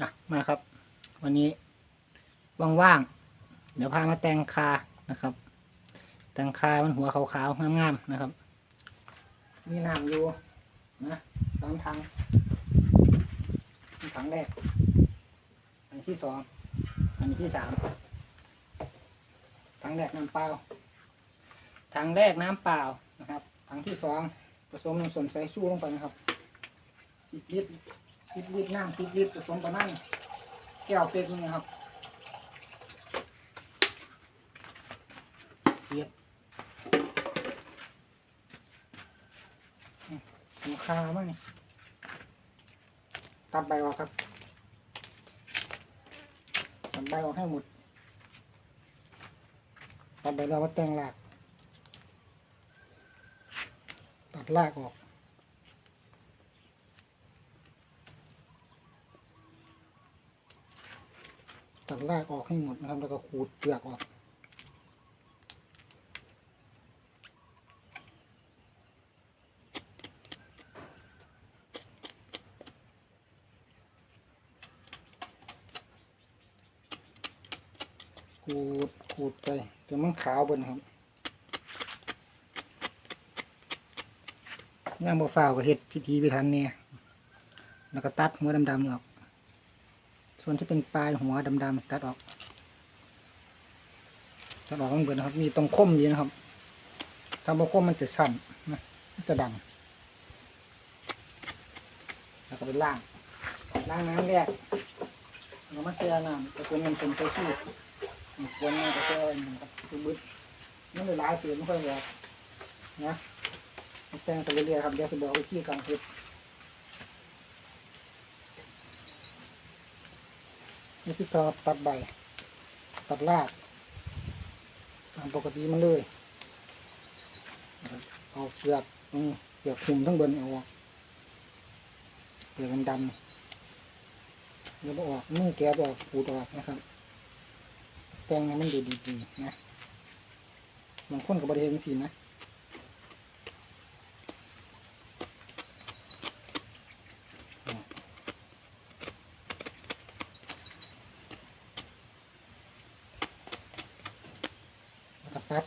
อะมาครับ วันนี้ว่างๆเดี๋ยวพามาแต่งคานะครับ แต่งคามันหัวขาวๆงามๆนะครับ มีน้ำอยู่นะสามถังถังแรกอันที่สองอันที่สามถังแรกน้ำเปล่าถังแรกน้ำเปล่านะครับถังที่สองผสมน้ำส้มสายชูลงไปนะครับสิบลิตร สิบลิตรน้ำสิบลิตรผสมประมาณแก้วเป็ดนี่ครับเสียบมหัวคาบ้างนี่ตัดใบออกครับตัดใบออกให้หมดตัดใบแล้วมาแต่งรากตัดรากออก ตัดรากออกให้หมดนะครับ แล้วก็ขูดเปลือกออก ขูดขูดไปจนมันขาวเบนครับย่างบ่ฟ้าวก็เฮ็ดพิธีพิธันเนี่ยแล้วก็ตัดหัวดำๆออก ส่วนที่เป็นปลายหัวดำๆตัดออกตัดออกทั้งเบิดนะครับ มีตรงคมดีนะครับ ถ้าบ่คมมันจะสั่นนะจะดัง แล้วก็ไปล่างล้างน้ำแรกแล้วมาเสียน้ำตะกุนเงินเป็นไปชูควรน่าจะแก้นะครับคือบึ้ดนั่นเลยหลายเสียไม่ค่อยบอกนะแต่งไปเรื่อยๆครับเดี๋ยวจะบอกวิธีการเฮ็ด นี่พี่ต่อตัดใบ ตัดรากตามปกติมันเลย เอาเปลือกอืเปลือกคุมทั้งบนเอาออกเปลือกดำแล้วออกมือแกะออกขูดออกนะครับ แต่งให้มันดูดีๆนะบางคนกับบริเวณสีนะแล้วก็ตัด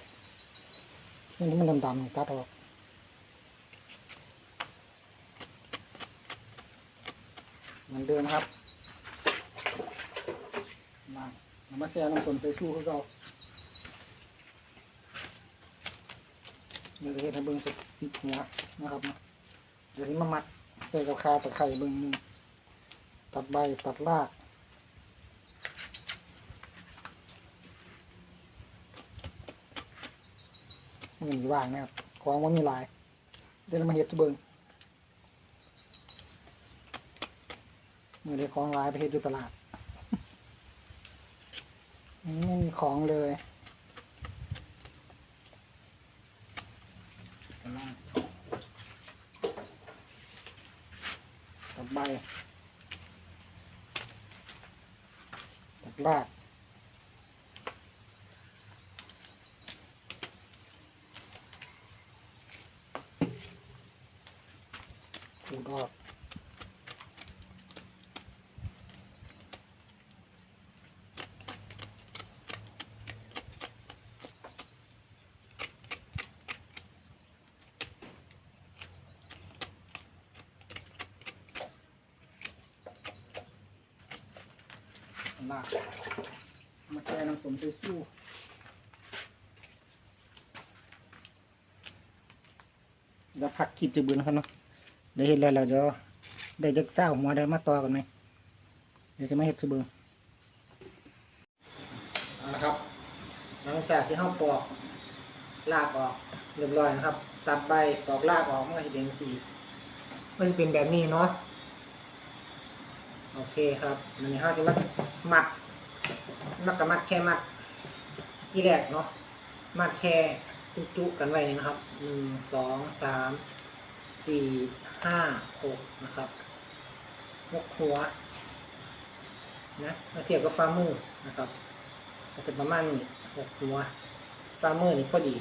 นี่ที่มันดำๆตัดออกเหมือนเดิมครับ มาเอามาแช่น้ำส้มใส่ชูเขาเราเดี๋ยวจะเห็นให้เบิ้งสักสิบหัวนะครับนะเดี๋ยวที่มามัดใส่กับคาตะไคร้เบิ้งหนึ่งตัดใบตัดราก มันมีว่างนะครับของว่ามีหลาย เดี๋ยวเรามาเฮ็ดทุเบิ้งมือได้ของหลายไปเฮ็ดอยู่ตลาดไม่มีของเลยตัดใบตัดราก ขูดออกรากมาแช่น้ำสมใส่สู้เดี๋ยวพักคลิปจะเบื่อนะครับเนาะ เดี๋ยวเห็นแล้วแล้วเดี๋ยวได้จะเศร้าหัวได้มาต่อกันไหมเดี๋ยวจะไม่เห็ดจะเบื่อเอาละครับ หลังจากที่เขาปอกลากออกเรียบร้อยนะครับ ตัดใบปอกลากออกมันก็จะเป็นสีมันจะเป็นแบบนี้เนาะโอเคครับอันนี้เขาจะมัดมัดมัดกับมัดแค่มัด ที่แรกเนาะมัดแค่จุๆกันไว้นะครับหนึ่งสองสามสี่ ห้าหกนะครับหกหัวนะมาเทียบกับฟ้ามือนะครับก็จจะประมาณนี้หกหัวฟ้ามือนี่พอดี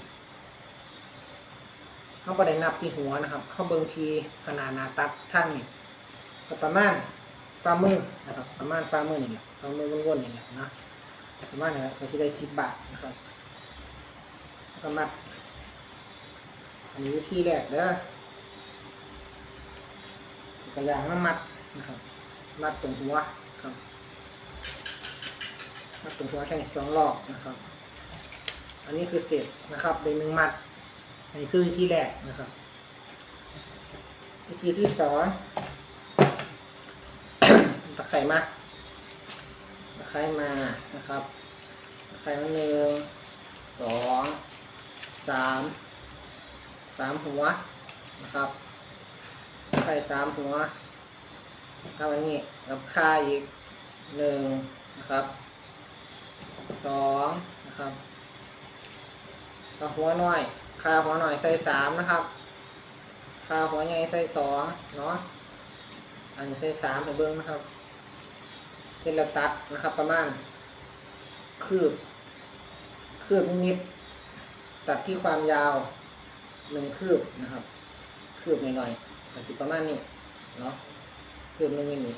เขาประเด็นนับที่หัวนะครับเขาเบิ่งทีขนาดนาตัดท่านนี่ก็ประมาณฝ่ามือนะครับประมาณฝ่ามือนี่แหละฝ่ามือวนๆนี่แหละนะประมาณนี้ก็จะได้สิบบาทนะครับก็มัดอันนี้วิธีแรกเด้อ กระยางน้ำมัดนะครับมัดตรงหัวครับมัดตรงหัวแค่สองรอบนะครับ อันนี้คือเสร็จนะครับเป็นหนึ่งมัดอันนี้คือวิธีแรกนะครับ วิธีที่สองตะไคร่มาตะไคร่มานะครับตะไคร่มาหนึ่งสองสามสามหัวนะครับ ไคร่สามหัวครับอันนี้กับค่าอีกหนึ่งนะครับสองนะครับกับหัวน้อยค่าหัวหน้อยใส่สามนะครับค่าหัวใหญ่ใส่สองเนาะอันนี้ใส่สามไปเบิ้งนะครับ เส้นละตัดนะครับ ประมาณคืบคืบนิดตัดที่ความยาวหนึ่งคืบนะครับ คืบหน่อยๆ ตัดสิประมาณนี้เนาะคืบหนึงนี่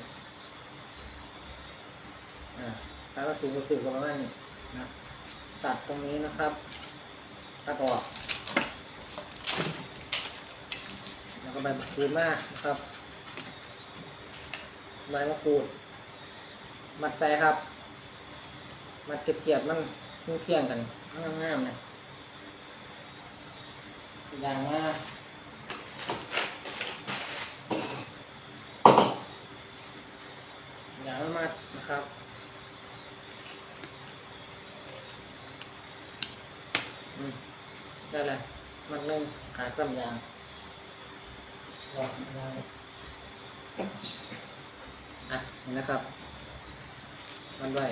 อ่าถ้าเราสูงก็สูงก็ประมาณนี้นะตัดตรงนี้นะครับตัดออกแล้วก็ใบมะกรูดมากนะครับใบมะกรูด มัดใส่ครับ มัดเทียบๆมันเที่ยงกันงามๆนะอย่างว่า อย่างมัดนะครับอืมได้เลยมัดหนึ่งขาซ้ำยางรอบยางอะนี่นะครับ มันไว้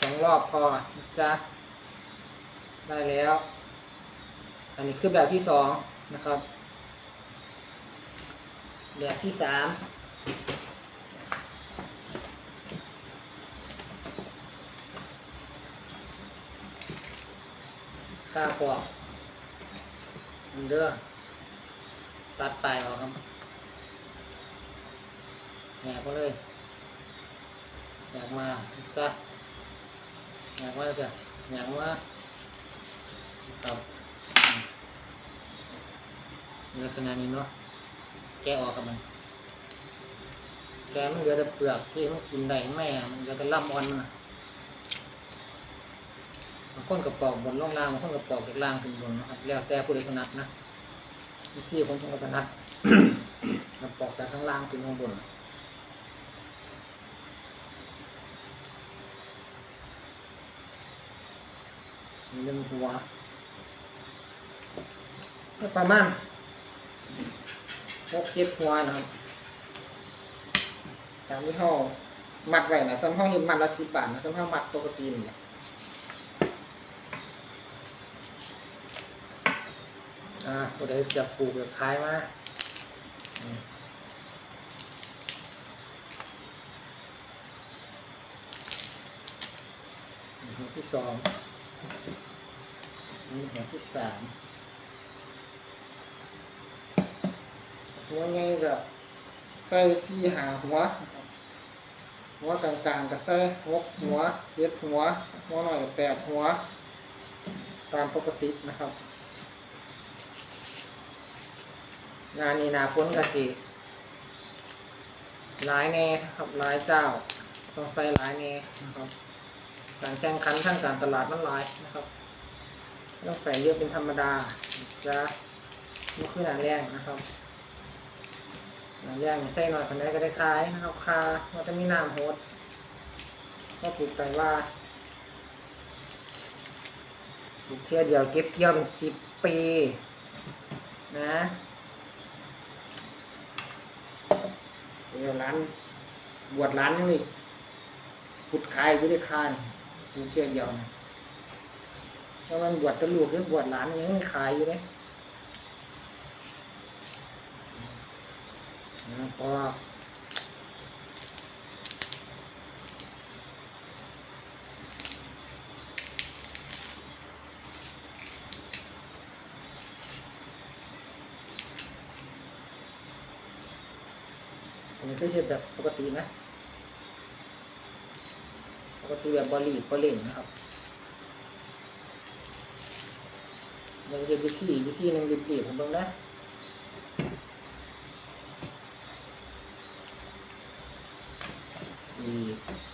สองรอบพอจ๊ะได้แล้ว อันนี้คือแบบที่สองนะครับ แบบที่สาม ข้าปอกอันเด้อตัดปลายออกครับแหนบก็เลยอยากมาจ้ะอยากมาจ้ะอยากมาครับลักษณะนี้เนาะแกะออกกับมันแกมันเหลือแต่เปลือกที่มันกินได้แม่มันเหลือแต่ลำอ่อนมันนะ บางคนกระปอกบนล่องล่างบางคนกระปอกจากล่างขึ้นบนนะครับ แล้วแต่ผู้ใดถนัดนะวิธีผมผมก็ถนัดกระปอกจากข้างล่างขึ้นข้างบนหนึ่งหัวสักประมาณหกเจ็ดหัวนะครับตามที่เขามัดไว้นะซ้ำเขาเห็นมัดละสิบบาทนะซ้ำเขามัดปกตินี่แหละ อ่าผู้ใดจะปลูกจะขายมาหัวที่สองนี่หัวที่สามหัวไงก็ใส่สี่หาหัว หัวกลางๆก็ใส่หกหัวเจ็ดหัว หัวหน่อยแปดหัว ตามปกตินะครับ งานนี้หนาฝนก็สิหลายแน่ครับหลายเจ้า ต้องใส่หลายแน่นะครับการแข่งขันทางการตลาดมันหลายนะครับต้องใส่เยอะเป็นธรรมดาจะนี่คือหนาแรงนะครับหนาแรงใส่หน่อยคนใดก็ได้คลายนะครับคาว่าจะมีน้ำโหดก็ปลูกใจว่าปลูกเที่ยวเดียวเก็บเกี่ยวเป็นสิบปี นะ เดี๋ยวร้าน บวชร้านนี่ขุดคายอยู่ได้คายปลูกเที่ยวเดียวนะถ้ามันบวชตะลูกหรือบวชร้านยังไม่คายอยู่เลยนะพอ อันนี้คือคือเฮ็ดแบบปกตินะ ปกติแบบบอลีบอเล่งนะครับมันจะวิธีวิธีหนึ่งดีๆผมต้องนะดี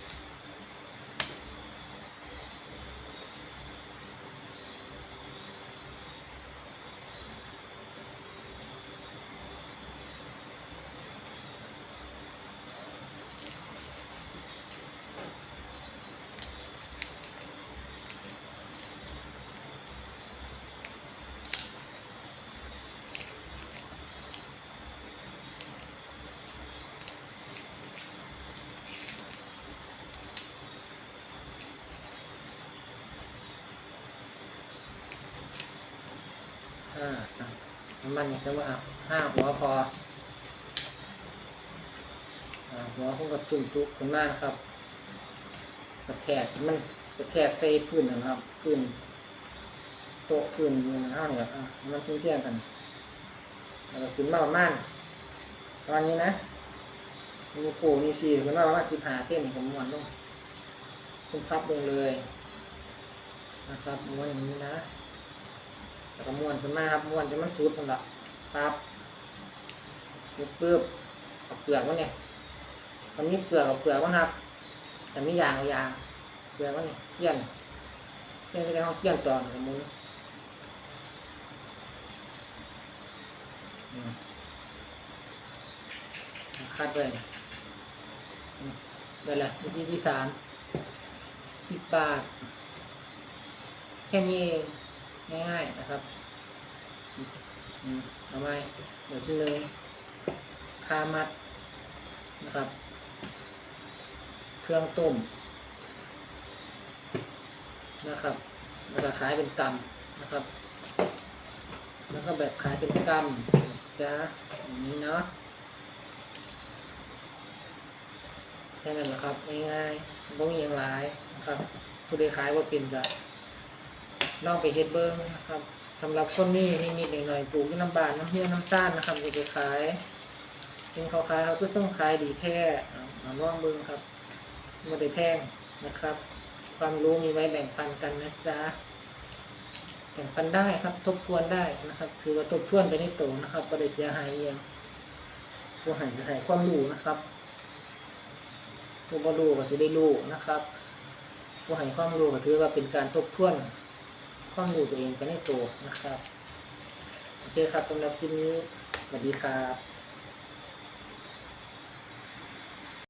ห้าอะน้ำ มันใช่ไหมอะห้าหัวพออหัวผมก็จุ่มจุกขึ้นมากครับกระแทกมันกระแทกใส่พื้นนะครับพื้นโต๊ะพื้นมันห้าเนี่ยอะมันพื้นเที่ยงกันแล้วก็ขึ้นมาประมาณตอนนี้นะมีโป่งมีชีขึ้นมาประมาณสิบห้าเส้นผมม้วนลงคุณพับลงเลย นะครับม้วนอย่างนี้นะ แล้วก็ม้วนขึ้นมาครับม้วนจนมันสุดมันละครับสุดปึ๊บเอาเปลือกมันเนี่ยมันมีเปลือกกับเปลือกมันครับ แต่มียางเอายางเปลือกมันเนี่ยเขี้ยนเขี้ยนที่ได้ห้องเขี้ยนจอนกับมืออืมคัดเลยอืมได้ละวิธีที่สามสิบบาท แค่นี้เอง ง่ายๆนะครับเอาไว้เดี๋ยวที่หนึ่งคามัดนะครับ เครื่องต้มนะครับแล้วก็ขายเป็นกำนะครับ แล้วก็แบบขายเป็นกำจะอย่างนี้เนาะแค่นั้นแหละครับง่ายๆบ่มีอย่างหลายนะครับผู้ใดขายว่าเป็นจะ ลองไปเฮ็ดเบิ้งนะครับสำหรับคนนี้นิดๆหน่อยๆปลูกที่น้ำบานน้ำเฮี้ยน้ำซ่านนะครับจะไปขายเป็นเขาขายเขาก็ส่งขายดีแท้มาลองเบิ้งครับไม่ได้แพงนะครับ ความรู้มีไว้แบ่งปันกันนะจ๊ะแบ่งปันได้ครับ ทบทวนได้นะครับ คือว่าทบทวนไปในตัวนะครับก็ได้เสียหายเองผู้หายจะให้ความรู้นะครับผู้บรู้ก็จะได้รู้นะครับผู้ให้ความรู้ก็ถือว่าเป็นการทบทวน ความรู้ตัวเองไปในตัวนะครับ โอเคครับสำหรับคลิปนี้สวัสดีครับ